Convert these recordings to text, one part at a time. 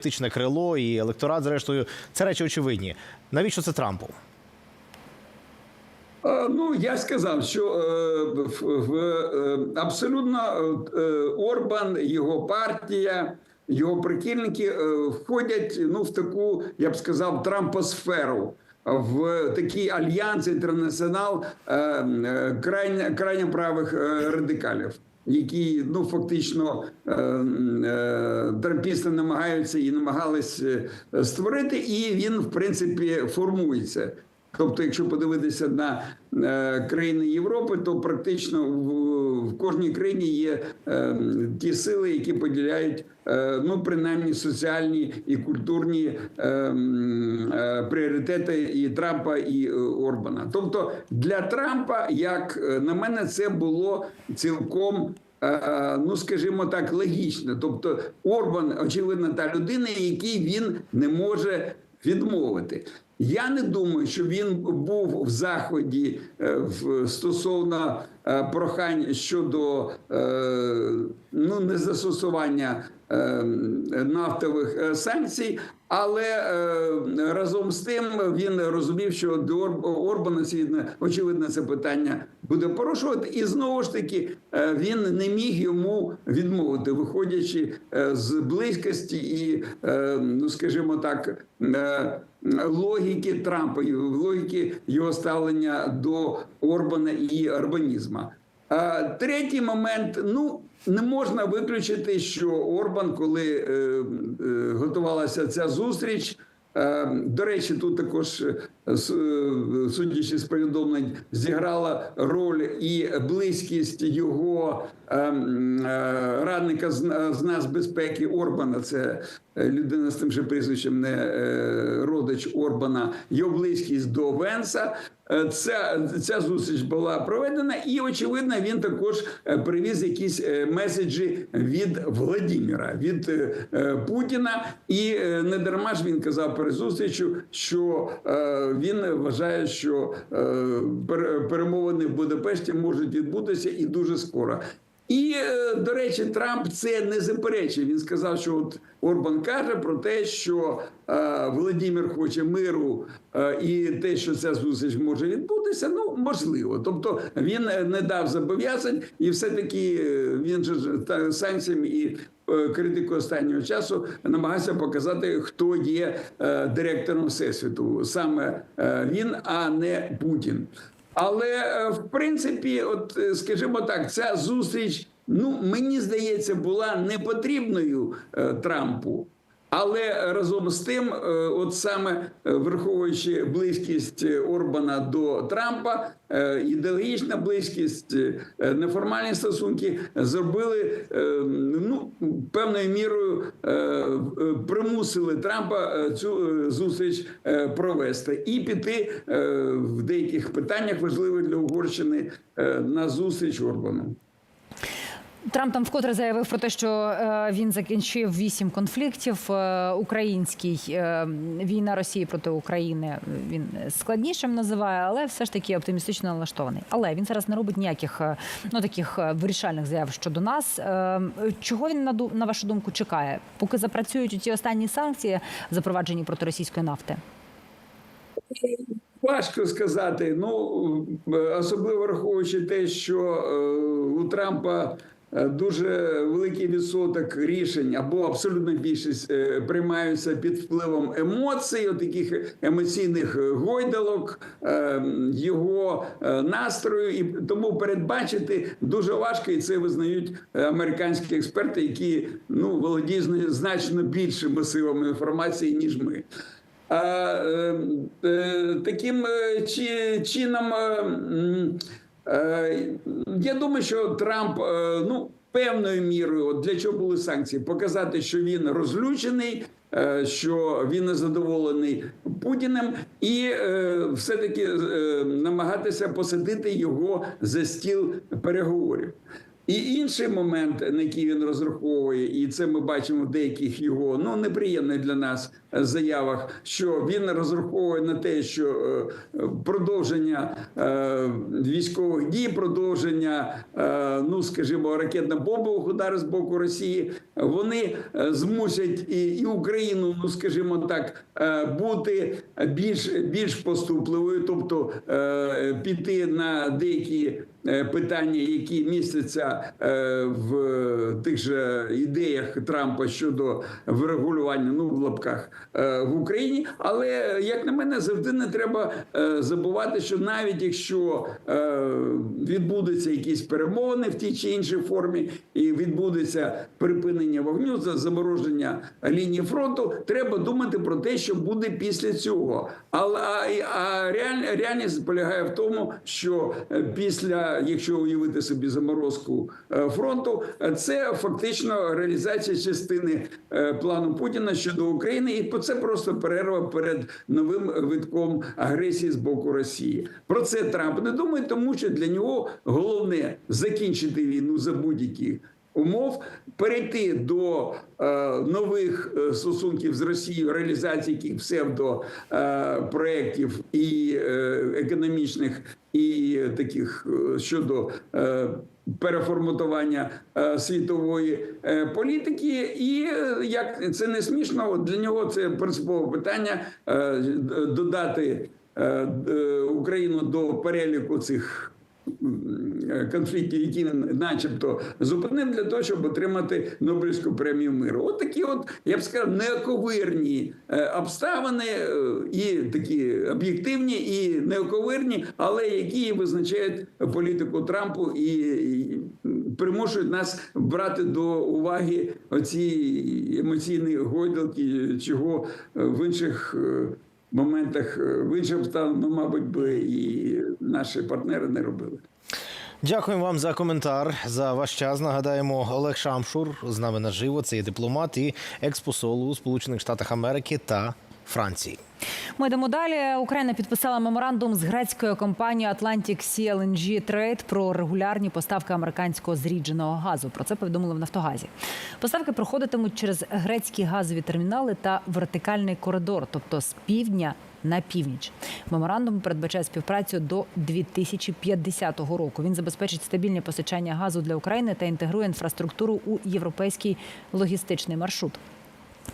політичне крило і електорат, зрештою, це речі очевидні. Навіщо це Трампу? Е, Ну, я сказав, що е, в, е, абсолютно Орбан, його партія, його прихильники входять ну, в таку, я б сказав, трампосферу. В такий альянс інтернаціонал е, е, крайня, крайньо правих радикалів, які ну фактично е, е, трампісти намагаються і намагались е, створити, і він в принципі формується. Тобто, якщо подивитися на країни Європи, то практично в, в кожній країні є е, ті сили, які поділяють е, ну принаймні соціальні і культурні е, пріоритети і Трампа і Орбана. Тобто для Трампа, як на мене, це було цілком. Ну, скажімо так, логічно. Тобто, Орбан, очевидно, та людина, якій він не може відмовити. Я не думаю, що він був в заході стосовно прохань щодо е, ну незастосування е, нафтових е, санкцій, але е, разом з тим він розумів, що до Ор- Орбана очевидно, це питання буде порушувати, і знову ж таки е, він не міг йому відмовити, виходячи е, з близькості і, е, ну скажімо так. е, Логіки Трампа, логіки його ставлення до Орбана і урбанізму. А третій момент: ну не можна виключити, що Орбан, коли е, е, готувалася ця зустріч. е, До речі, тут також, судячи з повідомлень, зіграла роль і близькість його радника з, з нацбезпеки Орбана. Це людина з тим же прізвищем, не родич Орбана, його близькість до Венса. Е, Ця, ця зустріч була проведена, і очевидно, він також е, привіз якісь е, меседжі від Владіміра, від Путіна. І не дарма ж він казав перед зустрічю, що він вважає, що пер- перемовини в Будапешті можуть відбутися і дуже скоро. І, е, до речі, Трамп це не заперечив. Він сказав, що от Орбан каже про те, що е, Володимир хоче миру, е, і те, що ця зустріч може відбутися, ну можливо. Тобто він е, не дав зобов'язань, і все-таки е, він же та санкціями і е, критикою останнього часу намагався показати, хто є е, директором всесвіту, саме е, він, а не Путін. Але е, в принципі, от е, скажімо так, ця зустріч, ну мені здається, була не потрібною е, Трампу. Але разом з тим, е, от саме е, враховуючи близькість е, Орбана до Трампа, ідеологічна близькість, неформальні стосунки зробили ну певною мірою примусили Трампа цю зустріч провести і піти в деяких питаннях важливих для Угорщини на зустріч Орбану. Трамп там вкотре заявив про те, що е, він закінчив вісім конфліктів. Е, український е, війна Росії проти України він складнішим називає, але все ж таки оптимістично налаштований. Але він зараз не робить ніяких ну таких вирішальних заяв щодо нас. Чого він на вашу думку чекає, поки запрацюють ті останні санкції, запроваджені проти російської нафти? Важко сказати. Ну особливо враховуючи те, що у Трампа дуже великий відсоток рішень або абсолютна більшість е, приймаються під впливом емоцій, таких емоційних гойдалок, е, його е, настрою, і тому передбачити дуже важко, і це визнають е, американські експерти, які ну володіють значно більшим масивом інформації ніж ми. Е, е, таким е, чи, чином, е, е, я думаю, що Трамп е, ну, певною мірою, от для чого були санкції, показати, що він розлючений. е, Що він незадоволений Путіним, і е, все-таки е, намагатися посадити його за стіл переговорів. І інший момент, на який він розраховує, і це ми бачимо в деяких його ну неприємних для нас е, заявах, що він розраховує на те, що е, продовження е, військових дій, продовження, ну скажімо, ракетно-бомбових ударів з боку Росії, вони змусять і, Україну, ну скажімо так, бути більш більш поступливою, тобто піти на деякі питання, які містяться е, в тих же ідеях Трампа щодо врегулювання, ну в лапках е, в Україні. Але як на мене, завжди не треба е, забувати, що навіть якщо е, відбудуться якісь перемовини в тій чи іншій формі, і відбудеться припинення вогню, за- замороження лінії фронту, треба думати про те, що буде після цього. Але а, а реаль, реальність полягає в тому, що е, якщо уявити собі заморозку е, фронту, це фактично реалізація частини е, плану Путіна щодо України, і це просто перерва перед новим витком агресії з боку Росії. Про це Трамп не думає, тому що для нього головне закінчити війну за будь-які умов, перейти до е, нових е, стосунків з Росією, реалізації яких е, проєктів і економічних, і таких щодо. Переформатування світової політики, і як це не смішно, для нього це принципове питання додати Україну до переліку цих конфліктів, які він начебто зупинив для того, щоб отримати Нобелівську премію миру. От такі, от я б сказав, неоковирні е, обставини, е, і такі об'єктивні, і неоковирні, але які визначають політику Трампу і, примушують нас брати до уваги оці емоційні гойдалки, чого е, в інших. е, Моментах е, в інших обставинах, ну, мабуть, би і наші партнери не робили. Дякуємо вам за коментар, за ваш час. Нагадаємо, Олег Шамшур з нами наживо. Це є дипломат і експосол у Сполучених Штатах Америки та Франції. Ми йдемо далі. Україна підписала меморандум з грецькою компанією Atlantic Sea LNG Trade про регулярні поставки американського зрідженого газу. Про це повідомили в Нафтогазі. Поставки проходитимуть через грецькі газові термінали та вертикальний коридор, тобто з півдня на північ. Меморандум передбачає співпрацю до 2050 року. Він забезпечить стабільне постачання газу для України та інтегрує інфраструктуру у європейський логістичний маршрут.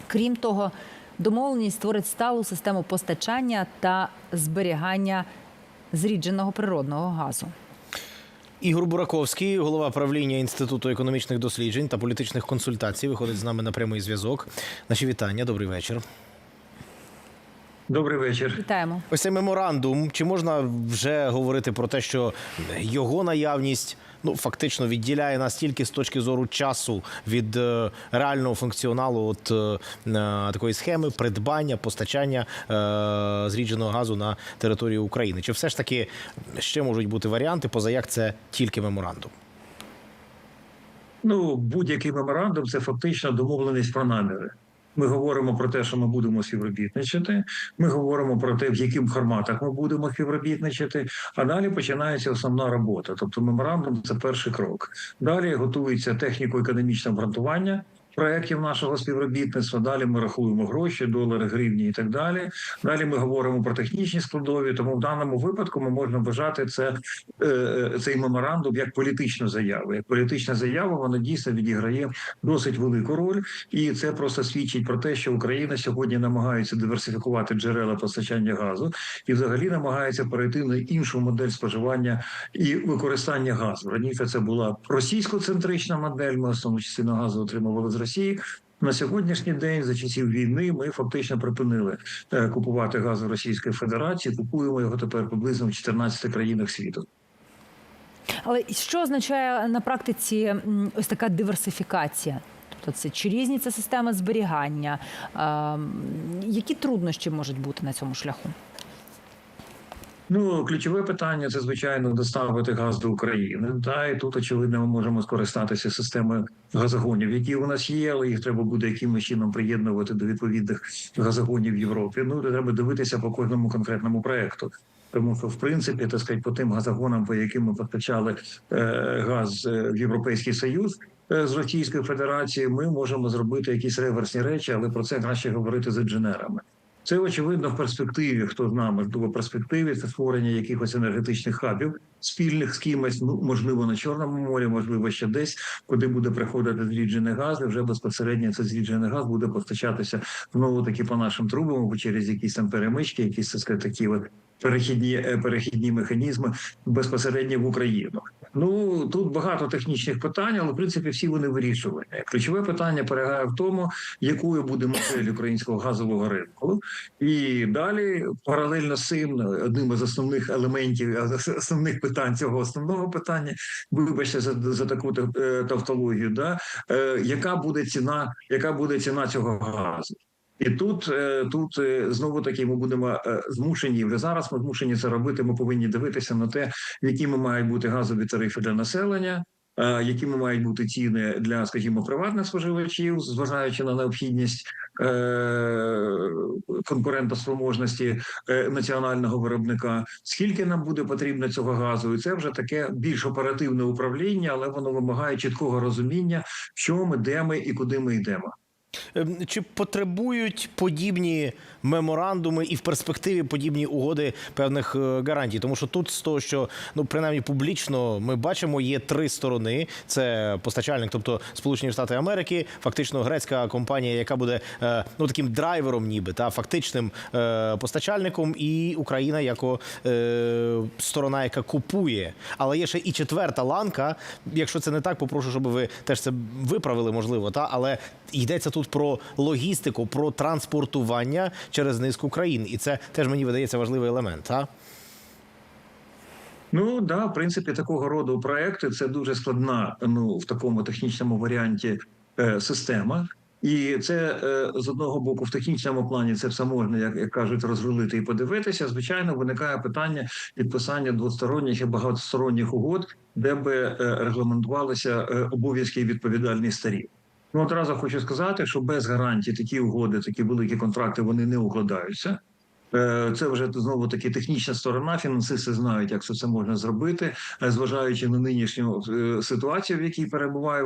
Крім того, домовленість створить сталу систему постачання та зберігання зрідженого природного газу. Ігор Бураковський, голова правління Інституту економічних досліджень та політичних консультацій, виходить з нами на прямий зв'язок. Наші вітання. Добрий вечір. Добрий вечір. Вітаємо. Ось цей меморандум. Чи можна вже говорити про те, що його наявність ну фактично відділяє нас тільки з точки зору часу від е, реального функціоналу, от е, е, такої схеми придбання, постачання е, зрідженого газу на територію України? Чи все ж таки ще можуть бути варіанти, поза як це тільки меморандум? Ну, будь-який меморандум це фактично домовленість про наміри. Ми говоримо про те, що ми будемо співробітничати. Ми говоримо про те, в яким форматах ми будемо співробітничати. А далі починається основна робота. Тобто, меморандум це перший крок. Далі готується техніко-економічне обґрунтування проєктів нашого співробітництва. Далі ми рахуємо гроші, долари, гривні і так далі. Далі ми говоримо про технічні складові. Тому в даному випадку ми можемо вважати це е, цей меморандум як політичну заяву. Як політична заява, вона дійсно відіграє досить велику роль, і це просто свідчить про те, що Україна сьогодні намагається диверсифікувати джерела постачання газу і взагалі намагається перейти на іншу модель споживання і використання газу. Раніше це була російсько-центрична модель. Ми основну частину газу отримували з Росії. На сьогоднішній день, за часів війни, ми фактично припинили е, купувати газ у Російської Федерації. Купуємо його тепер приблизно в 14 країнах світу. Але що означає на практиці ось така диверсифікація? Тобто це чи різні це системи зберігання? Ем, Які труднощі можуть бути на цьому шляху? Ну, ключове питання це звичайно доставити газ до України. Та і тут очевидно ми можемо скористатися системою газогонів, які у нас є, але їх треба буде якимось чином приєднувати до відповідних газогонів в Європі. Ну треба дивитися по кожному конкретному проекту. Тому що, в принципі, так сказати, по тим газогонам, по яким ми постачали е, газ е, в Європейський Союз е, з Російської Федерації, ми можемо зробити якісь реверсні речі, але про це краще говорити з інженерами. Це очевидно в перспективі. Хто знає, можливо, в перспективі це створення якихось енергетичних хабів спільних з кимось. Ну можливо, на чорному морі, можливо, ще десь, куди буде приходити зріджений газ, і вже безпосередньо цей зріджений газ буде постачатися знову таки по нашим трубам або через якісь там перемички, якісь такі от перехідні е, перехідні механізми безпосередньо в Україну. Ну тут багато технічних питань, але в принципі всі вони вирішувані. Ключове питання полягає в тому, якою буде модель українського газового ринку, і далі паралельно з цим одним із основних елементів основних питань цього основного питання, вибачте за, за таку е, тавтологію, да е, яка буде ціна, яка буде ціна цього газу. І тут е, тут е, знову таки ми будемо е, змушені вже зараз. Ми змушені це робити. Ми повинні дивитися на те, якими мають бути газові тарифи для населення, якими мають бути ціни для, скажімо, приватних споживачів, зважаючи на необхідність конкурентоспроможності національного виробника. Скільки нам буде потрібно цього газу, і це вже таке більш оперативне управління, але воно вимагає чіткого розуміння, що ми, де ми і куди ми йдемо. Ем, Чи потребують подібні меморандуми і в перспективі подібні угоди певних е, гарантій? Тому що тут з того, що ну принаймні публічно ми бачимо, є три сторони: це постачальник, тобто Сполучені Штати Америки, фактично грецька компанія, яка буде е, ну таким драйвером, ніби та фактичним е, постачальником, і Україна як сторона, яка купує. Але є ще і четверта ланка. Якщо це не так, попрошу, щоб ви теж це виправили, можливо, та але йдеться тут про логістику, про транспортування через низку країн, і це теж мені видається важливий елемент. Та? Ну да, в принципі, такого роду проекти це дуже складна. Ну в такому технічному варіанті е, система. І це е, з одного боку в технічному плані це все можна, як, як кажуть, розрулити і подивитися. Звичайно, виникає питання підписання двосторонніх і багатосторонніх угод, де би е, регламентувалися е, обов'язки і відповідальність сторін. Ну одразу хочу сказати, що без гарантій такі угоди, такі великі контракти, вони не укладаються. Е, Це вже знову таки технічна сторона. Фінансисти знають, як це можна зробити, е, зважаючи на нинішню е, ситуацію, в якій перебуває